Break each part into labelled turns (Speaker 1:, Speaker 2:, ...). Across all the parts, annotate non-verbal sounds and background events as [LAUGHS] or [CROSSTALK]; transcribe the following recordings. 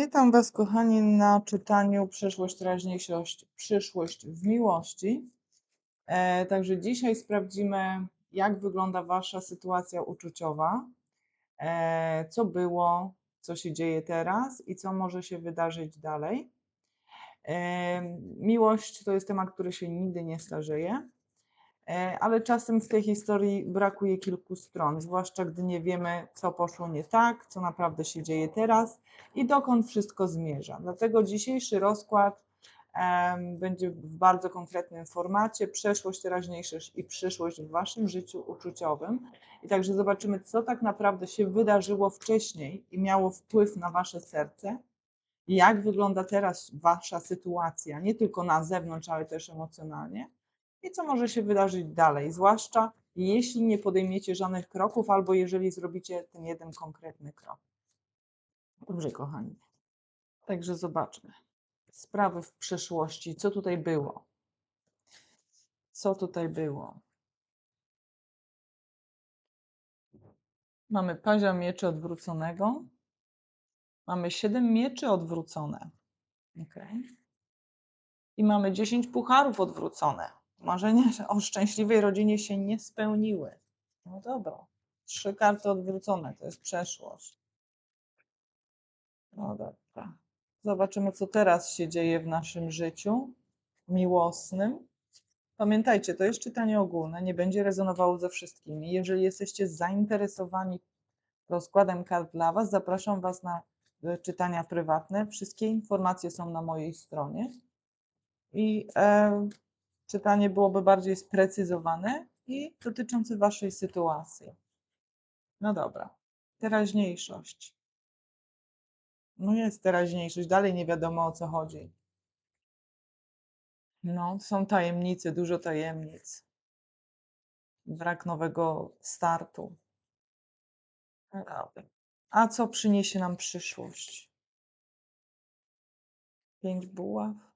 Speaker 1: Witam Was, kochani, na czytaniu Przeszłość, teraźniejszość, przyszłość w miłości. E, także dzisiaj sprawdzimy, jak wygląda Wasza sytuacja uczuciowa, e, co było, co się dzieje teraz i co może się wydarzyć dalej. E, miłość to jest temat, który się nigdy nie starzeje. E, ale czasem w tej historii brakuje kilku stron, zwłaszcza gdy nie wiemy, co poszło nie tak, co naprawdę się dzieje teraz i dokąd wszystko zmierza. Dlatego dzisiejszy rozkład będzie w bardzo konkretnym formacie przeszłość, teraźniejszość i przyszłość w waszym życiu uczuciowym. I także zobaczymy, co tak naprawdę się wydarzyło wcześniej i miało wpływ na wasze serce. Jak wygląda teraz wasza sytuacja, nie tylko na zewnątrz, ale też emocjonalnie i co może się wydarzyć dalej, zwłaszcza jeśli nie podejmiecie żadnych kroków albo jeżeli zrobicie ten jeden konkretny krok. Dobrze, kochani. Także zobaczmy. Sprawy w przeszłości. Co tutaj było? Co tutaj było? Mamy pazia mieczy odwróconego. Mamy siedem mieczy odwrócone. Okay. I mamy dziesięć pucharów odwrócone. Marzenia o szczęśliwej rodzinie się nie spełniły. No dobra. Trzy karty odwrócone, to jest przeszłość. No dobra. Zobaczymy, co teraz się dzieje w naszym życiu miłosnym. Pamiętajcie, to jest czytanie ogólne, nie będzie rezonowało ze wszystkimi. Jeżeli jesteście zainteresowani rozkładem kart dla Was, zapraszam Was na e, czytania prywatne. Wszystkie informacje są na mojej stronie. I e, czytanie byłoby bardziej sprecyzowane i dotyczące Waszej sytuacji. No dobra, teraźniejszość. No jest teraźniejszość, dalej nie wiadomo o co chodzi. No, są tajemnice, dużo tajemnic. Brak nowego startu. No dobra. A co przyniesie nam przyszłość? Pięć buław.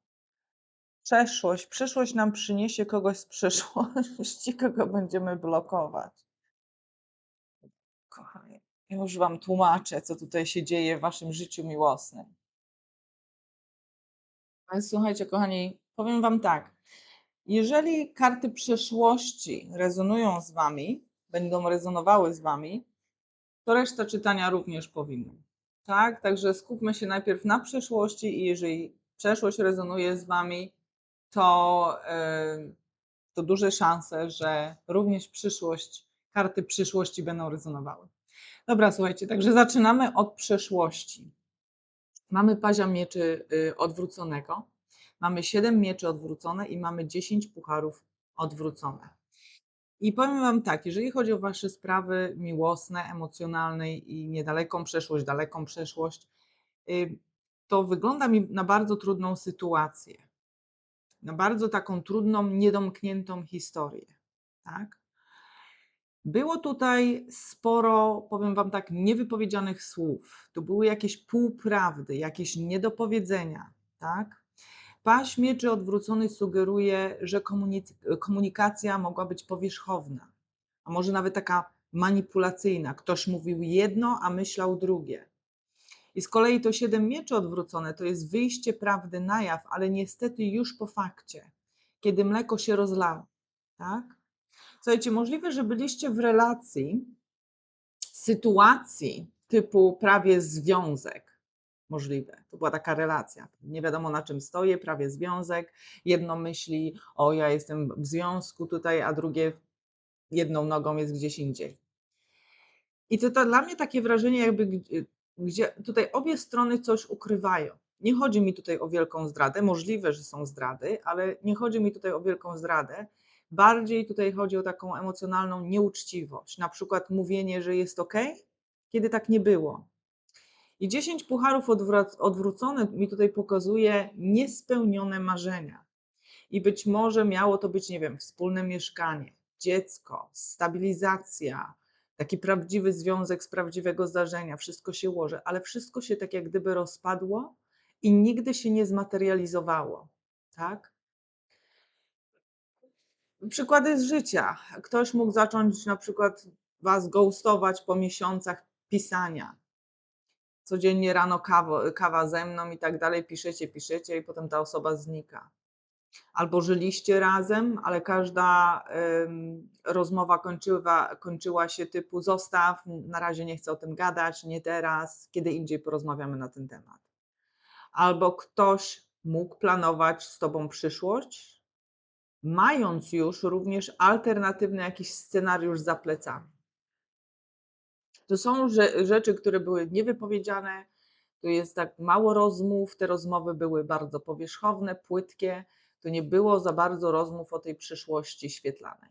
Speaker 1: Przeszłość. Przyszłość nam przyniesie kogoś z przeszłości, [LAUGHS] kogo będziemy blokować. Kochani, już Wam tłumaczę, co tutaj się dzieje w Waszym życiu miłosnym. Ale słuchajcie, kochani, powiem Wam tak. Jeżeli karty przeszłości rezonują z Wami, będą rezonowały z Wami, to reszta czytania również powinna. Tak? Także skupmy się najpierw na przeszłości i jeżeli przeszłość rezonuje z Wami, to, to duże szanse, że również przyszłość, karty przyszłości będą rezonowały. Dobra, słuchajcie, także zaczynamy od przeszłości. Mamy pazia mieczy y, odwróconego, mamy 7 mieczy odwrócone i mamy 10 pucharów odwrócone. I powiem Wam tak, jeżeli chodzi o Wasze sprawy miłosne, emocjonalne i niedaleką przeszłość, daleką przeszłość, y, to wygląda mi na bardzo trudną sytuację na bardzo taką trudną, niedomkniętą historię. Tak? Było tutaj sporo, powiem Wam tak, niewypowiedzianych słów. To były jakieś półprawdy, jakieś niedopowiedzenia. Tak? Paść mieczy odwrócony sugeruje, że komunikacja mogła być powierzchowna, a może nawet taka manipulacyjna. Ktoś mówił jedno, a myślał drugie. I z kolei to siedem mieczy odwrócone to jest wyjście prawdy na jaw, ale niestety już po fakcie, kiedy mleko się rozlało. Tak? Słuchajcie, możliwe, że byliście w relacji, sytuacji typu prawie związek. Możliwe. To była taka relacja. Nie wiadomo na czym stoję, prawie związek. Jedno myśli, o ja jestem w związku tutaj, a drugie jedną nogą jest gdzieś indziej. I to, to dla mnie takie wrażenie, jakby gdzie tutaj obie strony coś ukrywają. Nie chodzi mi tutaj o wielką zdradę, możliwe, że są zdrady, ale nie chodzi mi tutaj o wielką zdradę. Bardziej tutaj chodzi o taką emocjonalną nieuczciwość, na przykład mówienie, że jest ok, kiedy tak nie było. I 10 pucharów odwrócone mi tutaj pokazuje niespełnione marzenia. I być może miało to być, nie wiem, wspólne mieszkanie, dziecko, stabilizacja, taki prawdziwy związek z prawdziwego zdarzenia, wszystko się łoży, ale wszystko się tak jak gdyby rozpadło i nigdy się nie zmaterializowało, tak? Przykłady z życia. Ktoś mógł zacząć na przykład was ghostować po miesiącach pisania. codziennie rano kawa, kawa ze mną i tak dalej, piszecie, piszecie i potem ta osoba znika. Albo żyliście razem, ale każda rozmowa kończyła, kończyła się typu zostaw, na razie nie chcę o tym gadać, nie teraz, kiedy indziej porozmawiamy na ten temat. Albo ktoś mógł planować z tobą przyszłość, mając już również alternatywny jakiś scenariusz za plecami. To są rzeczy, które były niewypowiedziane, tu jest tak mało rozmów, te rozmowy były bardzo powierzchowne, płytkie, to nie było za bardzo rozmów o tej przyszłości świetlanej.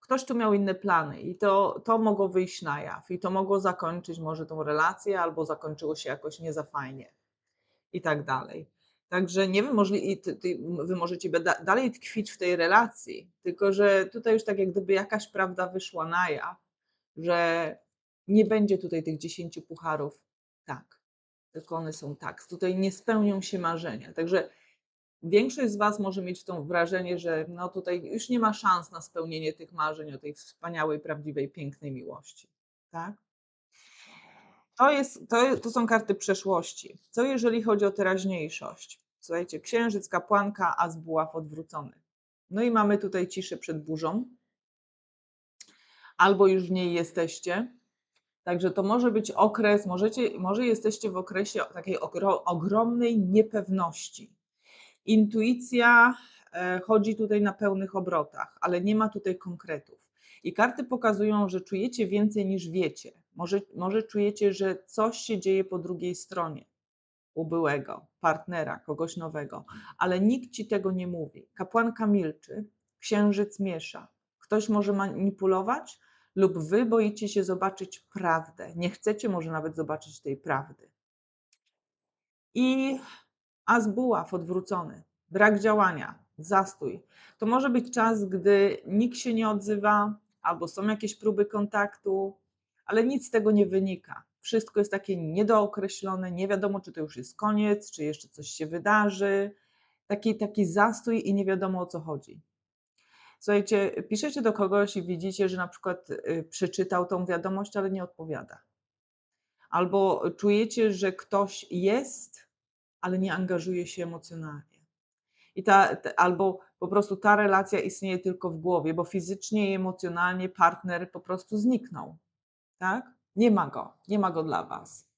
Speaker 1: Ktoś tu miał inne plany i to, to mogło wyjść na jaw i to mogło zakończyć może tą relację albo zakończyło się jakoś nie za fajnie i tak dalej. Także nie wiem, wy możecie dalej tkwić w tej relacji, tylko że tutaj już tak jak gdyby jakaś prawda wyszła na jaw, że nie będzie tutaj tych dziesięciu pucharów tak, tylko one są tak. Tutaj nie spełnią się marzenia. Także większość z Was może mieć to wrażenie, że no tutaj już nie ma szans na spełnienie tych marzeń o tej wspaniałej, prawdziwej, pięknej miłości. Tak? To, jest, to, to są karty przeszłości. Co jeżeli chodzi o teraźniejszość? Słuchajcie, księżyc, kapłanka, a z buław odwrócony. No i mamy tutaj ciszę przed burzą. Albo już w niej jesteście. Także to może być okres, możecie, może jesteście w okresie takiej ogromnej niepewności. Intuicja e, chodzi tutaj na pełnych obrotach, ale nie ma tutaj konkretów. I karty pokazują, że czujecie więcej niż wiecie. Może, może czujecie, że coś się dzieje po drugiej stronie u byłego partnera, kogoś nowego, ale nikt ci tego nie mówi. Kapłanka milczy, księżyc miesza. Ktoś może manipulować, lub wy boicie się zobaczyć prawdę. Nie chcecie może nawet zobaczyć tej prawdy. I as buław odwrócony, brak działania, zastój. To może być czas, gdy nikt się nie odzywa, albo są jakieś próby kontaktu, ale nic z tego nie wynika. Wszystko jest takie niedookreślone, nie wiadomo, czy to już jest koniec, czy jeszcze coś się wydarzy. Taki, taki zastój i nie wiadomo o co chodzi. Słuchajcie, piszecie do kogoś i widzicie, że na przykład y, przeczytał tą wiadomość, ale nie odpowiada. Albo czujecie, że ktoś jest, ale nie angażuje się emocjonalnie. I ta, albo po prostu ta relacja istnieje tylko w głowie, bo fizycznie i emocjonalnie partner po prostu zniknął. Tak? Nie ma go, nie ma go dla Was.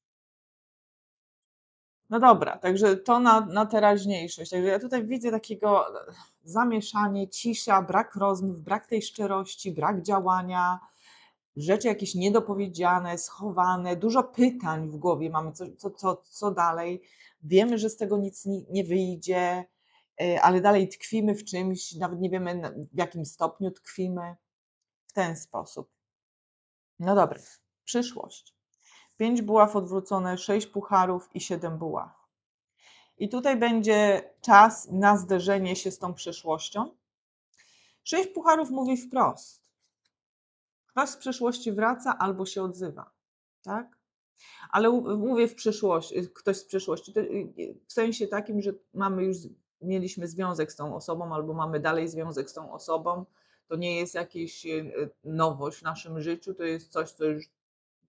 Speaker 1: No dobra, także to na, na teraźniejszość. Także ja tutaj widzę takiego zamieszanie, cisza, brak rozmów, brak tej szczerości, brak działania, rzeczy jakieś niedopowiedziane, schowane, dużo pytań w głowie mamy, co, co, co, co dalej. Wiemy, że z tego nic nie, wyjdzie, e, ale dalej tkwimy w czymś, nawet nie wiemy w jakim stopniu tkwimy. W ten sposób. No dobra, przyszłość. Pięć buław odwrócone, sześć pucharów i siedem buław. I tutaj będzie czas na zderzenie się z tą przeszłością. Sześć pucharów mówi wprost. Ktoś z przeszłości wraca albo się odzywa. Tak? Ale mówię w przyszłości, ktoś z przeszłości, w sensie takim, że mamy już, mieliśmy związek z tą osobą, albo mamy dalej związek z tą osobą. To nie jest jakaś nowość w naszym życiu, to jest coś, co już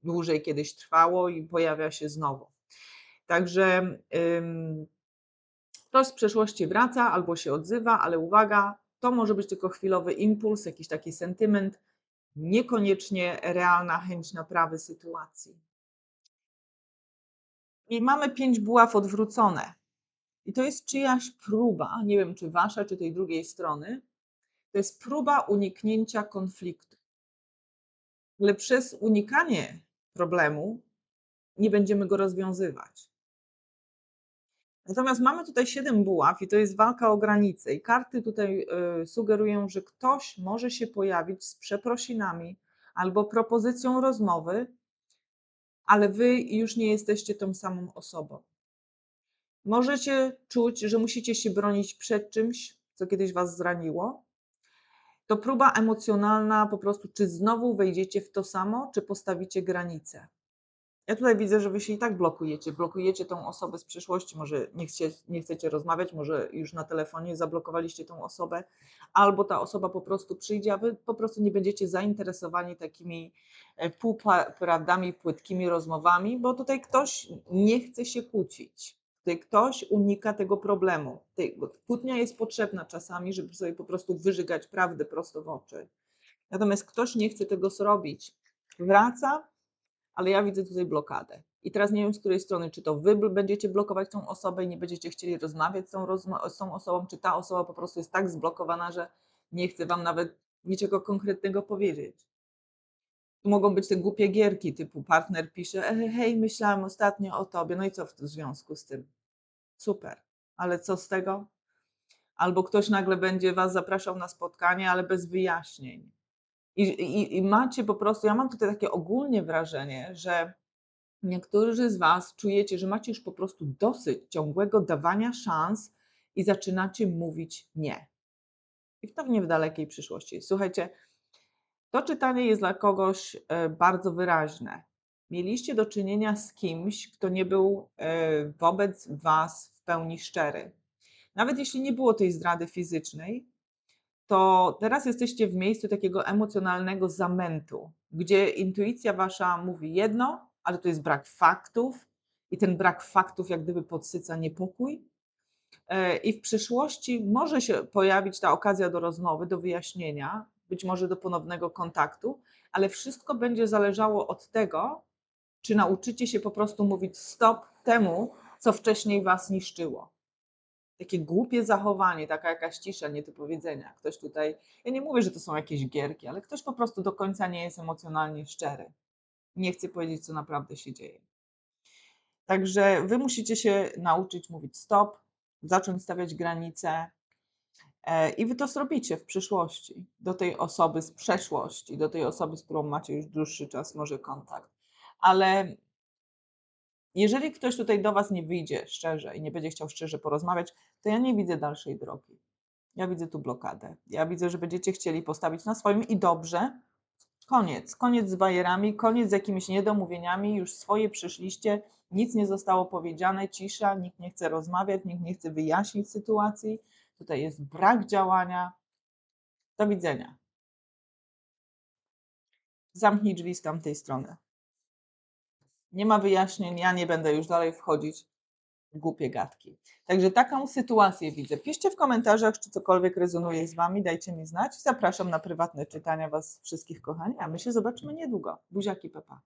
Speaker 1: dłużej kiedyś trwało i pojawia się znowu. Także Ktoś z przeszłości wraca albo się odzywa, ale uwaga, to może być tylko chwilowy impuls, jakiś taki sentyment, niekoniecznie realna chęć naprawy sytuacji. I mamy pięć buław odwrócone. I to jest czyjaś próba, nie wiem czy wasza, czy tej drugiej strony, to jest próba uniknięcia konfliktu. Ale przez unikanie problemu nie będziemy go rozwiązywać. Natomiast mamy tutaj siedem buław i to jest walka o granice. I karty tutaj y, sugerują, że ktoś może się pojawić z przeprosinami albo propozycją rozmowy, ale wy już nie jesteście tą samą osobą. Możecie czuć, że musicie się bronić przed czymś, co kiedyś was zraniło. To próba emocjonalna po prostu, czy znowu wejdziecie w to samo, czy postawicie granice. Ja tutaj widzę, że wy się i tak blokujecie. Blokujecie tą osobę z przeszłości. Może nie, chcie, nie chcecie rozmawiać, może już na telefonie zablokowaliście tą osobę, albo ta osoba po prostu przyjdzie, a wy po prostu nie będziecie zainteresowani takimi e, półprawdami, płytkimi rozmowami, bo tutaj ktoś nie chce się kłócić. Tutaj ktoś unika tego problemu. Kłótnia jest potrzebna czasami, żeby sobie po prostu wyżygać prawdę prosto w oczy. Natomiast ktoś nie chce tego zrobić. Wraca, ale ja widzę tutaj blokadę. I teraz nie wiem, z której strony, czy to wy będziecie blokować tą osobę i nie będziecie chcieli rozmawiać z tą, rozma- z tą osobą, czy ta osoba po prostu jest tak zblokowana, że nie chce wam nawet niczego konkretnego powiedzieć. Tu mogą być te głupie gierki, typu partner pisze, "E, hej, myślałem ostatnio o tobie, no i co w związku z tym? Super, ale co z tego? Albo ktoś nagle będzie was zapraszał na spotkanie, ale bez wyjaśnień. I, i, I macie po prostu, ja mam tutaj takie ogólnie wrażenie, że niektórzy z Was czujecie, że macie już po prostu dosyć ciągłego dawania szans i zaczynacie mówić nie. I to nie w dalekiej przyszłości. Słuchajcie, to czytanie jest dla kogoś e, bardzo wyraźne. Mieliście do czynienia z kimś, kto nie był e, wobec Was w pełni szczery. Nawet jeśli nie było tej zdrady fizycznej, to teraz jesteście w miejscu takiego emocjonalnego zamętu, gdzie intuicja wasza mówi jedno, ale to jest brak faktów i ten brak faktów jak gdyby podsyca niepokój. E, I w przyszłości może się pojawić ta okazja do rozmowy, do wyjaśnienia, być może do ponownego kontaktu, ale wszystko będzie zależało od tego, czy nauczycie się po prostu mówić stop temu, co wcześniej was niszczyło takie głupie zachowanie, taka jakaś cisza, nie powiedzenia. Ktoś tutaj, ja nie mówię, że to są jakieś gierki, ale ktoś po prostu do końca nie jest emocjonalnie szczery. Nie chce powiedzieć, co naprawdę się dzieje. Także wy musicie się nauczyć mówić stop, zacząć stawiać granice. E, I wy to zrobicie w przyszłości do tej osoby z przeszłości, do tej osoby, z którą macie już dłuższy czas, może kontakt. Ale jeżeli ktoś tutaj do Was nie wyjdzie szczerze i nie będzie chciał szczerze porozmawiać, to ja nie widzę dalszej drogi. Ja widzę tu blokadę. Ja widzę, że będziecie chcieli postawić na swoim i dobrze. Koniec. Koniec z bajerami, koniec z jakimiś niedomówieniami. Już swoje przyszliście, nic nie zostało powiedziane, cisza, nikt nie chce rozmawiać, nikt nie chce wyjaśnić sytuacji. Tutaj jest brak działania. Do widzenia. Zamknij drzwi z tamtej strony. Nie ma wyjaśnień, ja nie będę już dalej wchodzić w głupie gadki. Także taką sytuację widzę. Piszcie w komentarzach, czy cokolwiek rezonuje z Wami, dajcie mi znać. Zapraszam na prywatne czytania Was wszystkich, kochani, a my się zobaczymy niedługo. Buziaki, papa.